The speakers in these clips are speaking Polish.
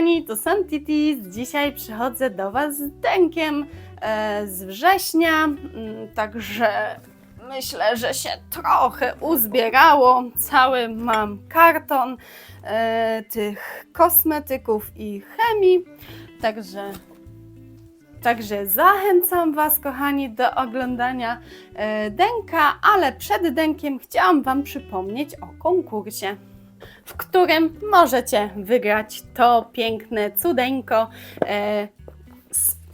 kochani, to Sam Titis. Dzisiaj przychodzę do Was z denkiem e, z września, mm, także myślę, że się trochę uzbierało. Cały mam karton e, tych kosmetyków i chemii, także Także zachęcam Was, kochani, do oglądania e, Denka, ale przed Denkiem chciałam Wam przypomnieć o konkursie, w którym możecie wygrać to piękne cudeńko. E,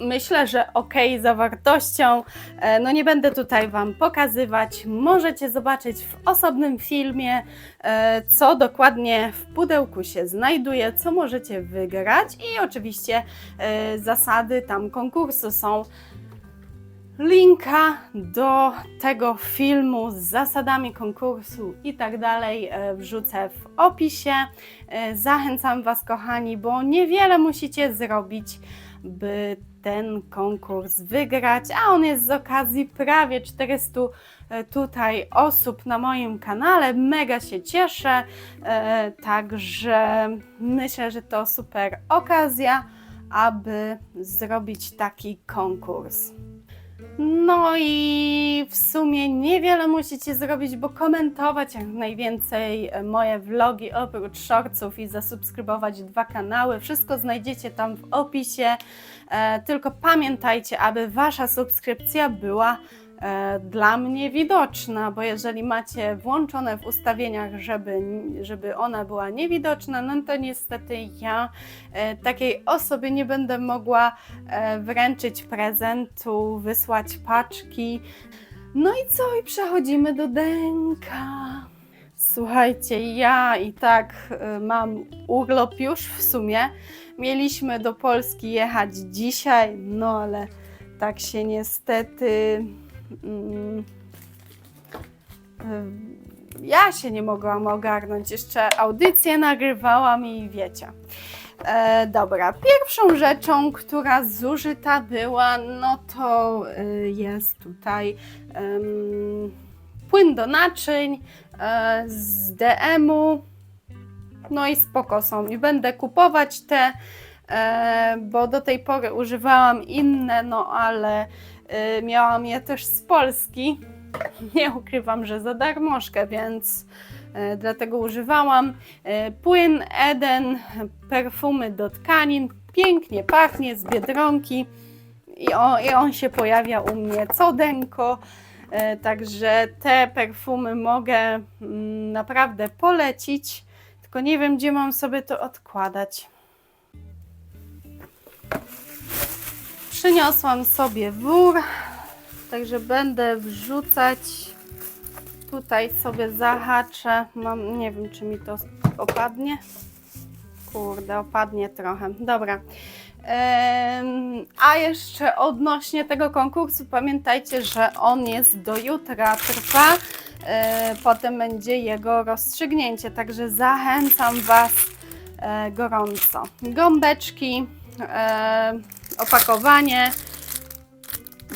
Myślę, że ok zawartością. E, No nie będę tutaj Wam pokazywać. Możecie zobaczyć w osobnym filmie, e, co dokładnie w pudełku się znajduje, co możecie wygrać i oczywiście zasady tam konkursu są. Linka do tego filmu z zasadami konkursu i tak dalej e, wrzucę w opisie. E, Zachęcam Was, kochani, bo niewiele musicie zrobić, by ten konkurs wygrać, a on jest z okazji prawie 400 e, tutaj osób na moim kanale. Mega się cieszę, także myślę, że to super okazja, aby zrobić taki konkurs. No i w sumie niewiele musicie zrobić, bo komentować jak najwięcej e, moje vlogi oprócz shortsów i zasubskrybować dwa kanały. Wszystko znajdziecie tam w opisie. E, tylko pamiętajcie, aby wasza subskrypcja była dla mnie widoczna, bo jeżeli macie włączone w ustawieniach, żeby, żeby ona była niewidoczna, no to niestety ja e, takiej osobie nie będę mogła e, wręczyć prezentu, wysłać paczki. No i co? I przechodzimy do Denka. Słuchajcie, ja i tak e, mam urlop już w sumie. Mieliśmy do Polski jechać dzisiaj, no ale tak się niestety. Mm, ja się nie mogłam ogarnąć. Jeszcze audycję nagrywałam i wiecie. E, dobra, pierwszą rzeczą, która zużyta była, no to y, jest tutaj em, płyn do naczyń e, z DM-u. No i spoko są. I będę kupować te, e, bo do tej pory używałam inne, no ale miałam je też z Polski. Nie ukrywam, że za darmożkę, więc e, dlatego używałam. E, Płyn Eden, perfumy do tkanin, pięknie pachnie z Biedronki i on, i on się pojawia u mnie codenko. Także te perfumy mogę mm, naprawdę polecić, tylko nie wiem, gdzie mam sobie to odkładać. Przyniosłam sobie wór, także będę wrzucać. Tutaj sobie zahaczę. Mam, nie wiem, czy mi to opadnie. Kurde, opadnie trochę. Dobra. A jeszcze odnośnie tego konkursu, pamiętajcie, że on jest do jutra trwa. E, potem będzie jego rozstrzygnięcie, także zachęcam Was e, gorąco. Gąbeczki, e, opakowanie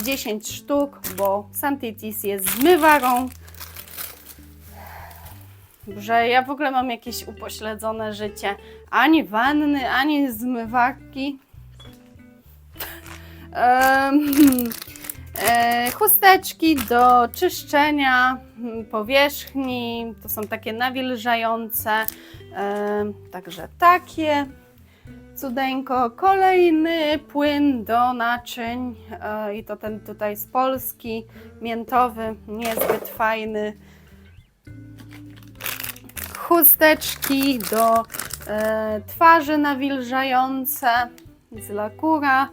10 sztuk, bo Santitis jest zmywarą. Że ja w ogóle mam jakieś upośledzone życie. Ani wanny, ani zmywarki. E, chusteczki do czyszczenia powierzchni. To są takie nawilżające. Także takie. Cudeńko. Kolejny płyn do naczyń. E, I to ten tutaj z Polski. Miętowy, niezbyt fajny chusteczki do e, twarzy nawilżające z Lakura.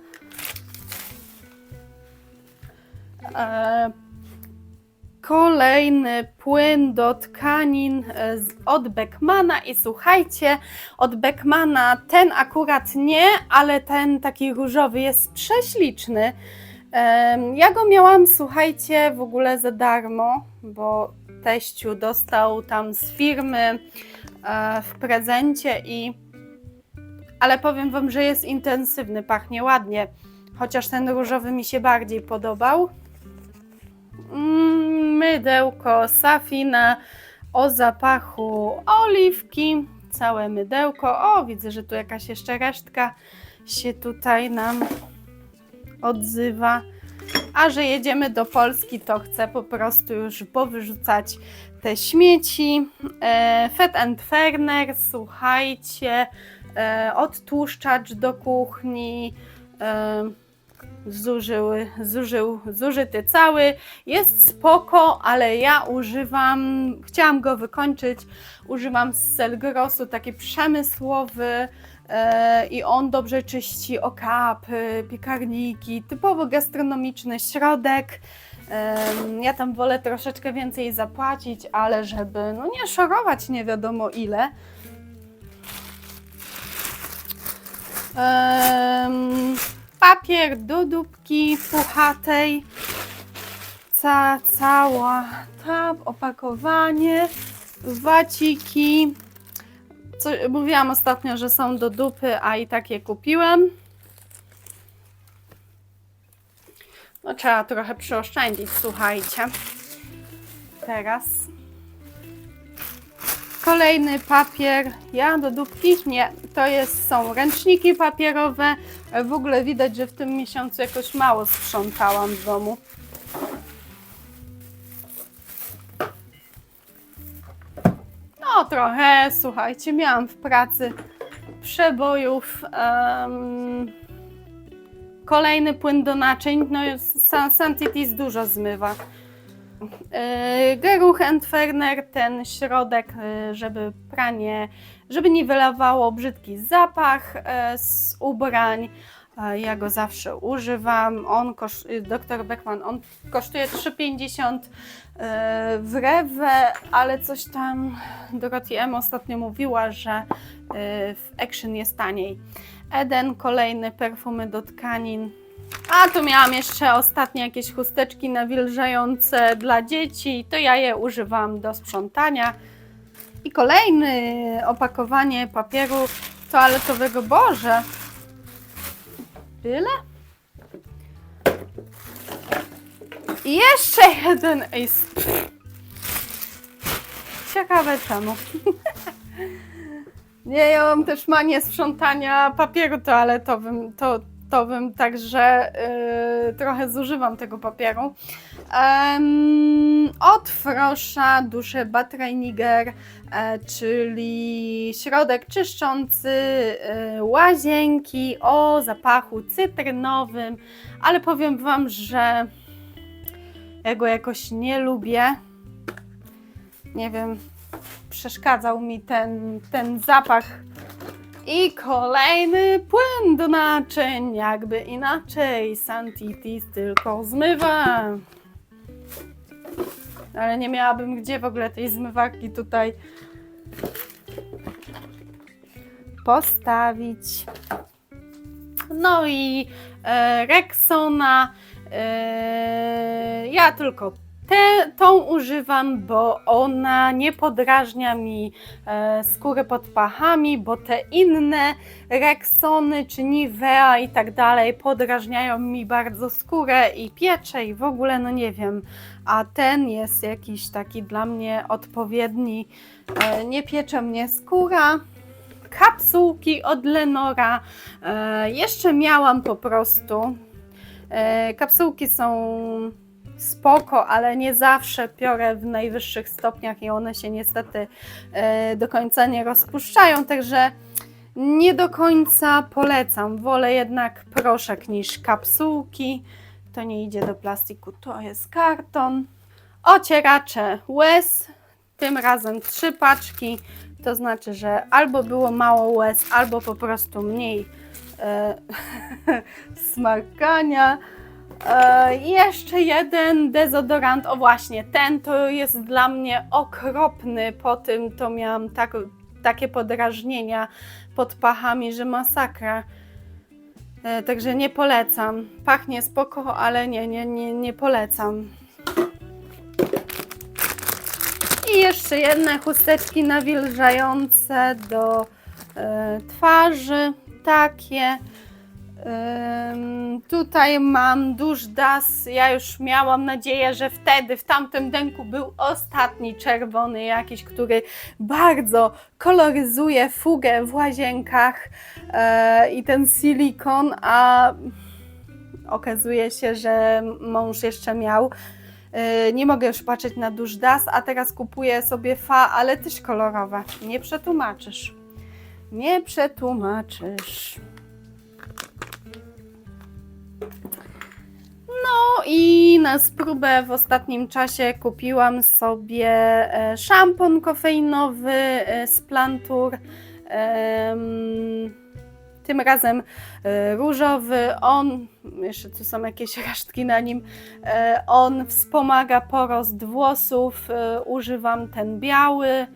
Kolejny płyn do tkanin e, od Beckmana i słuchajcie, od Beckmana ten akurat nie, ale ten taki różowy jest prześliczny. Ja go miałam, słuchajcie, w ogóle za darmo, bo teściu dostał tam z firmy e, w prezencie i ale powiem wam, że jest intensywny, pachnie ładnie, chociaż ten różowy mi się bardziej podobał. Mydełko Safina o zapachu oliwki, całe mydełko. O, widzę, że tu jakaś jeszcze resztka się tutaj nam odzywa. A że jedziemy do Polski, to chcę po prostu już powyrzucać te śmieci. E, Fett and Ferner, słuchajcie, e, odtłuszczacz do kuchni. E, zużyły, zużył, zużyty cały. Jest spoko, ale ja używam, chciałam go wykończyć, używam Selgrosu, taki przemysłowy e, i on dobrze czyści okapy, piekarniki, typowo gastronomiczny środek. Ja tam wolę troszeczkę więcej zapłacić, ale żeby no nie szorować nie wiadomo ile. Em, papier do dupki puchatej. Ca, cała ta opakowanie, waciki. Co, mówiłam ostatnio, że są do dupy, a i tak je kupiłem. No trzeba trochę przeoszczędzić, słuchajcie. Teraz. Kolejny papier. Ja do dupki? Nie. To jest, są ręczniki papierowe. W ogóle widać, że w tym miesiącu jakoś mało sprzątałam w domu. No trochę, słuchajcie, miałam w pracy przebojów. em, kolejny płyn do naczyń. No San- Santitis dużo zmywa. E, Geruch Entferner, ten środek, e, żeby pranie, żeby nie wylawało brzydki zapach e, z ubrań. Ja go zawsze używam. On kosz, y, dr Beckman, on kosztuje 3,50 e, w Rewe, ale coś tam Dorothy M. ostatnio mówiła, że w Action jest taniej. Eden, kolejny perfumy do tkanin. A tu miałam jeszcze ostatnie jakieś chusteczki nawilżające dla dzieci. To ja je używam do sprzątania. I kolejny opakowanie papieru toaletowego. Boże! Tyle? I jeszcze jeden Ace. Ciekawe czemu. Nie, ja mam też manię sprzątania papieru toaletowym, to, towym, także yy, trochę zużywam tego papieru. Um, od Frosza duszę Batrajniger, e, czyli środek czyszczący e, łazienki o zapachu cytrynowym, ale powiem Wam, że ja go jakoś nie lubię. Nie wiem, przeszkadzał mi ten, ten zapach. I kolejny płyn do naczyń, jakby inaczej. Santitis tylko zmywa. Ale nie miałabym gdzie w ogóle tej zmywarki tutaj postawić. No i e, Rexona. E, ja tylko te, tą używam, bo ona nie podrażnia mi e, skóry pod pachami, bo te inne Rexony czy Nivea i tak dalej podrażniają mi bardzo skórę i piecze i w ogóle no nie wiem, a ten jest jakiś taki dla mnie odpowiedni, e, nie piecze mnie skóra. Kapsułki od Lenora. E, jeszcze miałam po prostu. E, kapsułki są spoko, ale nie zawsze piorę w najwyższych stopniach i one się niestety e, do końca nie rozpuszczają, także nie do końca polecam. Wolę jednak proszek niż kapsułki. To nie idzie do plastiku, to jest karton. Ocieracze łez, tym razem trzy paczki. To znaczy, że albo było mało łez, albo po prostu mniej e, smarkania. E, jeszcze jeden dezodorant. O właśnie, ten to jest dla mnie okropny. Po tym to miałam tak, takie podrażnienia pod pachami, że masakra. E, Także nie polecam. Pachnie spoko, ale nie, nie, nie, nie polecam. I jeszcze jedne chusteczki nawilżające do e, twarzy. Takie. Tutaj mam dusz das. Ja już miałam nadzieję, że wtedy w tamtym denku był ostatni czerwony jakiś, który bardzo koloryzuje fugę w łazienkach e, i ten silikon, a okazuje się, że mąż jeszcze miał. E, Nie mogę już patrzeć na dusz das, a teraz kupuję sobie fa, ale też kolorowe. Nie przetłumaczysz. Nie przetłumaczysz. I na spróbę w ostatnim czasie kupiłam sobie e, szampon kofeinowy e, z Plantur. Tym razem e, różowy. On, jeszcze tu są jakieś resztki na nim, on wspomaga porost włosów. Używam ten biały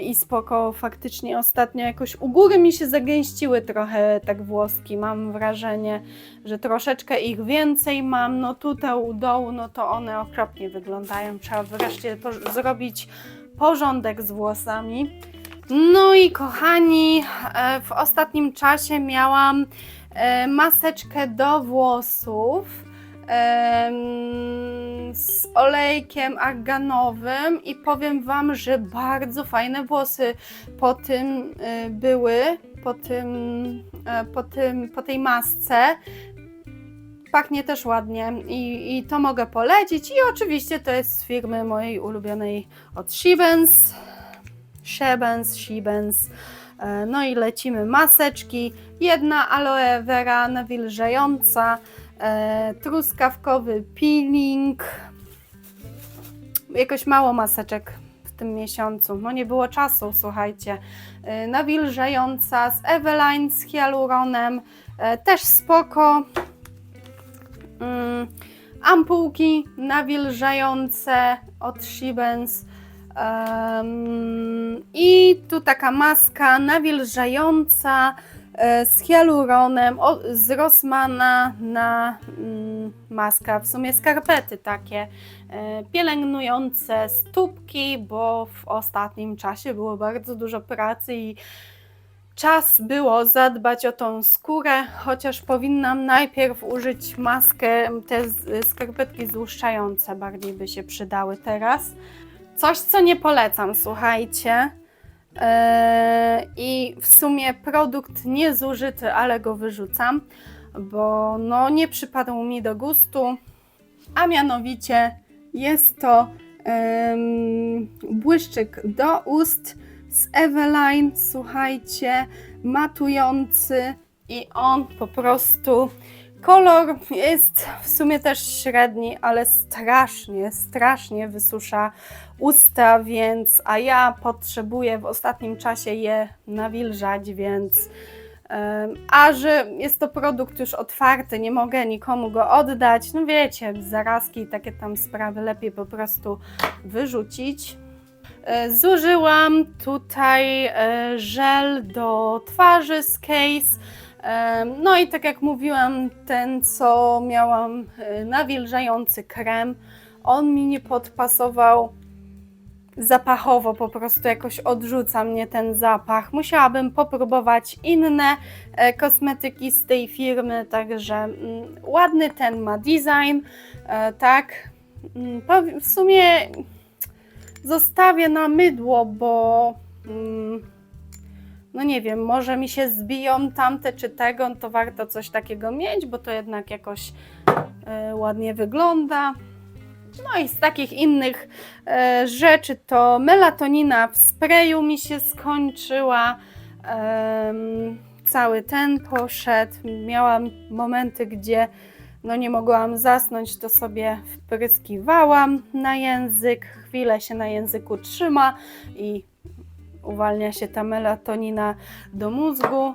i spoko. Faktycznie ostatnio jakoś u góry mi się zagęściły trochę tak włoski, mam wrażenie że troszeczkę ich więcej mam, no tutaj u dołu, no to one okropnie wyglądają. Trzeba wreszcie po- zrobić porządek z włosami. No i kochani, e, w ostatnim czasie miałam e, maseczkę do włosów z olejkiem arganowym i powiem Wam, że bardzo fajne włosy po tym e, były, po tym, e, po tym, po tej masce pachnie też ładnie i, i to mogę polecić. I oczywiście to jest z firmy mojej ulubionej od Shebens. Shebens, Shebens. E, No i lecimy maseczki. Jedna aloe vera nawilżająca, e, truskawkowy peeling. Jakoś mało maseczek w tym miesiącu. No nie było czasu, słuchajcie. E, Nawilżająca z Eveline z hialuronem. E, Też spoko. Mm, ampułki nawilżające od Shibens. Em, I tu taka maska nawilżająca z hialuronem o, z Rossmana na mm, maska, w sumie skarpety takie e, pielęgnujące stópki, bo w ostatnim czasie było bardzo dużo pracy i czas było zadbać o tą skórę, chociaż powinnam najpierw użyć maskę, te skarpetki złuszczające bardziej by się przydały teraz. Coś, co nie polecam, słuchajcie. Eee, I w sumie produkt niezużyty, ale go wyrzucam, bo no, nie przypadł mi do gustu. A mianowicie jest to em, błyszczyk do ust z Eveline, słuchajcie, matujący i on po prostu kolor jest w sumie też średni, ale strasznie, strasznie wysusza usta, więc a ja potrzebuję w ostatnim czasie je nawilżać, więc a że jest to produkt już otwarty, nie mogę nikomu go oddać, no wiecie, zarazki i takie tam sprawy lepiej po prostu wyrzucić. E, Zużyłam tutaj e, żel do twarzy z Case. No i tak jak mówiłam, ten co miałam e, nawilżający krem, on mi nie podpasował zapachowo, po prostu jakoś odrzuca mnie ten zapach. Musiałabym popróbować inne e, kosmetyki z tej firmy, także mm, ładny ten ma design, e, tak. Mm, W sumie zostawię na mydło, bo mm, no nie wiem, może mi się zbiją tamte czy tego, to warto coś takiego mieć, bo to jednak jakoś e, ładnie wygląda. No i z takich innych e, rzeczy to melatonina w sprayu mi się skończyła. Cały ten poszedł. Miałam momenty, gdzie no nie mogłam zasnąć, to sobie wpryskiwałam na język. Chwilę się na języku trzyma i uwalnia się ta melatonina do mózgu.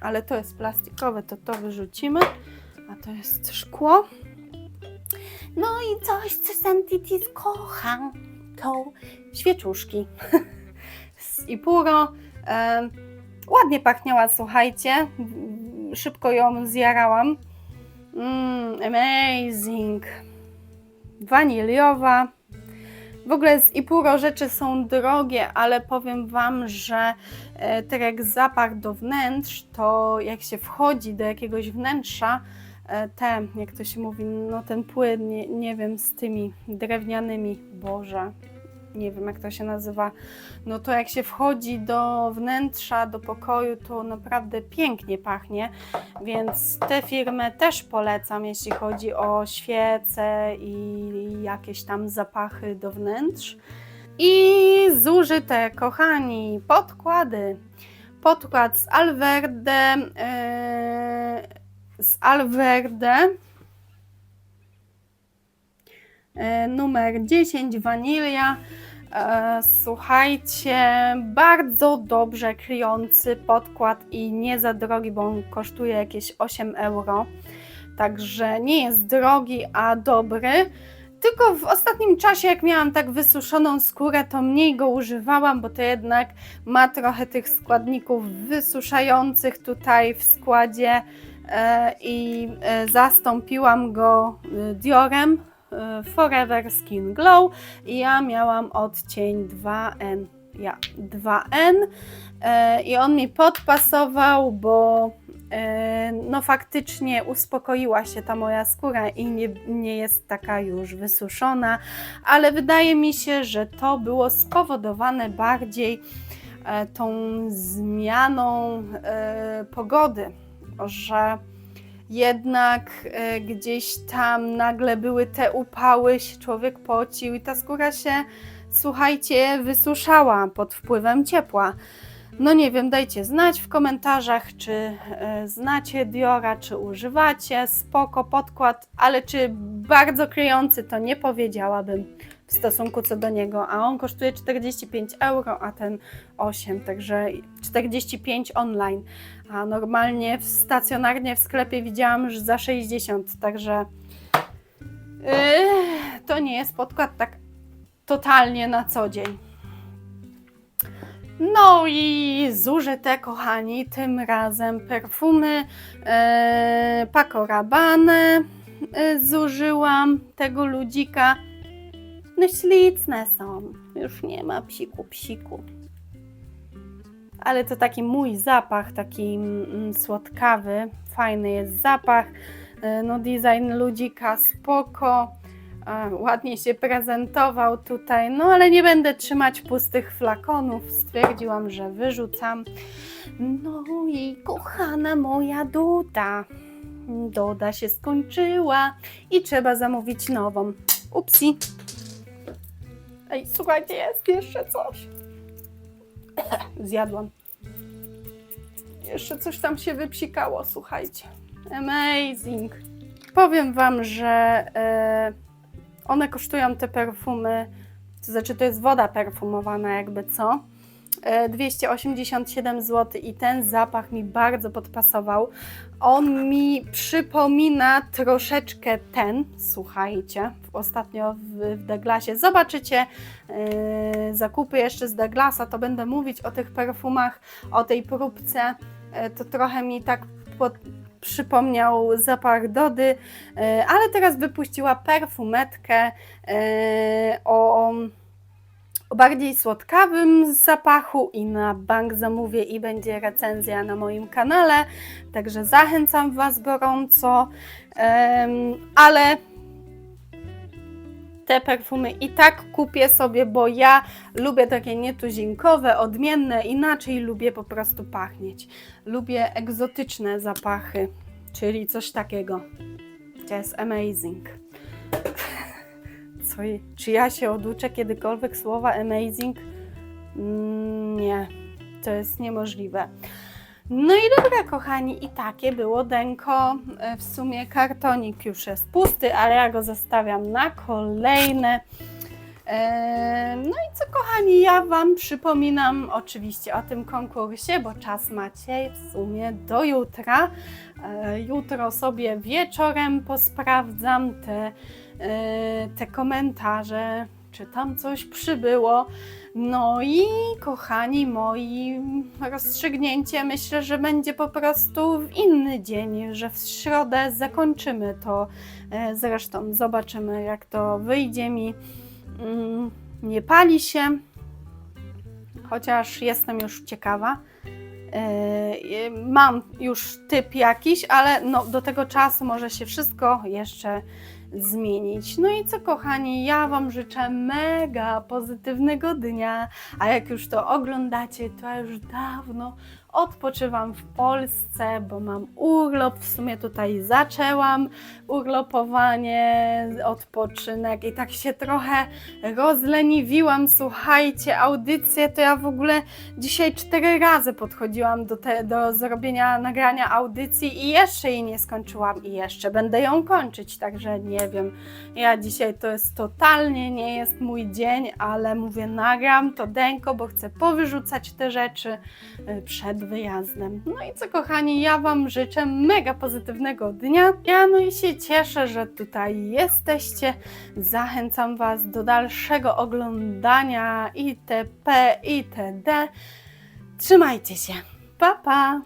Ale to jest plastikowe, to to wyrzucimy. A to jest szkło. No i coś, co Santitis kocha, to świeczuszki z Ipuro. E, ładnie pachniała, słuchajcie. Szybko ją zjarałam. Mm, amazing. Waniliowa. W ogóle z Ipuro rzeczy są drogie, ale powiem Wam, że e, tak jak zapach do wnętrz, to jak się wchodzi do jakiegoś wnętrza, e, te, jak to się mówi, no ten płyn, nie, nie wiem, z tymi drewnianymi, Boże, nie wiem jak to się nazywa, no to jak się wchodzi do wnętrza, do pokoju, to naprawdę pięknie pachnie, więc tę firmę też polecam, jeśli chodzi o świece i jakieś tam zapachy do wnętrz. I zużyte, kochani, podkłady. Podkład z Alverde, yy, z Alverde numer 10 wanilia. E, Słuchajcie, bardzo dobrze kryjący podkład i nie za drogi, bo on kosztuje jakieś 8 euro. Także nie jest drogi, a dobry. Tylko w ostatnim czasie, jak miałam tak wysuszoną skórę, to mniej go używałam, bo to jednak ma trochę tych składników wysuszających tutaj w składzie e, i e, zastąpiłam go e, Diorem e, Forever Skin Glow i ja miałam odcień 2N. Ja, 2N e, i on mi podpasował, bo e, no faktycznie uspokoiła się ta moja skóra i nie, nie jest taka już wysuszona, ale wydaje mi się, że to było spowodowane bardziej e, tą zmianą e, pogody, że jednak e, gdzieś tam nagle były te upały, człowiek pocił i ta skóra się, słuchajcie, wysuszała pod wpływem ciepła. No nie wiem, dajcie znać w komentarzach, czy e, znacie Diora, czy używacie. Spoko podkład, ale czy bardzo kryjący, to nie powiedziałabym w stosunku co do niego. A on kosztuje 45 euro, a ten 8, także 45 online. A normalnie w, stacjonarnie w sklepie widziałam już za 60, także yy, to nie jest podkład tak totalnie na co dzień. No i zużyte, kochani, tym razem perfumy e, Paco Rabanne e, zużyłam tego ludzika. No śliczne są, już nie ma psiku psiku. Ale to taki mój zapach, taki mm, słodkawy, fajny jest zapach. E, no design ludzika spoko. A, ładnie się prezentował tutaj, no ale nie będę trzymać pustych flakonów. Stwierdziłam, że wyrzucam. No i kochana moja Duda. Doda się skończyła i trzeba zamówić nową. Upsi. Ej, słuchajcie, jest jeszcze coś. Zjadłam. Jeszcze coś tam się wypsikało, słuchajcie. Amazing. Powiem Wam, że e, one kosztują te perfumy, to znaczy to jest woda perfumowana, jakby co. E, 287 zł i ten zapach mi bardzo podpasował. On mi przypomina troszeczkę ten, słuchajcie, ostatnio w, w Douglasie. Zobaczycie e, zakupy jeszcze z Douglasa, to będę mówić o tych perfumach, o tej próbce. E, to trochę mi tak pod, przypomniał zapach Dody, e, ale teraz wypuściła perfumetkę e, o, o bardziej słodkawym zapachu i na bank zamówię i będzie recenzja na moim kanale, także zachęcam Was gorąco, ale te perfumy i tak kupię sobie, bo ja lubię takie nietuzinkowe, odmienne, inaczej lubię po prostu pachnieć. Lubię egzotyczne zapachy, czyli coś takiego. To jest amazing. Co, czy ja się oduczę kiedykolwiek słowa amazing? Mm, Nie, to jest niemożliwe. No i dobra, kochani, i takie było denko. E, W sumie kartonik już jest pusty, ale ja go zostawiam na kolejne. E, No i co, kochani, ja Wam przypominam oczywiście o tym konkursie, bo czas macie w sumie do jutra. E, Jutro sobie wieczorem posprawdzam te, te komentarze, czy tam coś przybyło. No i kochani moi, rozstrzygnięcie myślę, że będzie po prostu w inny dzień, że w środę zakończymy to. E, Zresztą zobaczymy, jak to wyjdzie mi. Mm, nie pali się, chociaż jestem już ciekawa. Yy, Mam już typ jakiś, ale no, do tego czasu może się wszystko jeszcze zmienić. No i co, kochani, ja Wam życzę mega pozytywnego dnia. A jak już to oglądacie, to ja już dawno odpoczywam w Polsce, bo mam urlop. W sumie tutaj zaczęłam urlopowanie, odpoczynek i tak się trochę rozleniwiłam. Słuchajcie, audycję to ja w ogóle dzisiaj cztery razy podchodziłam do, te, do zrobienia nagrania audycji i jeszcze jej nie skończyłam i jeszcze będę ją kończyć, także nie wiem. Ja dzisiaj to jest totalnie nie jest mój dzień, ale mówię nagram to denko, bo chcę powyrzucać te rzeczy y, przed wyjazdem. No i co kochani, ja Wam życzę mega pozytywnego dnia. Ja no i się cieszę, że tutaj jesteście. Zachęcam Was do dalszego oglądania itp. itd. Trzymajcie się. Pa, pa!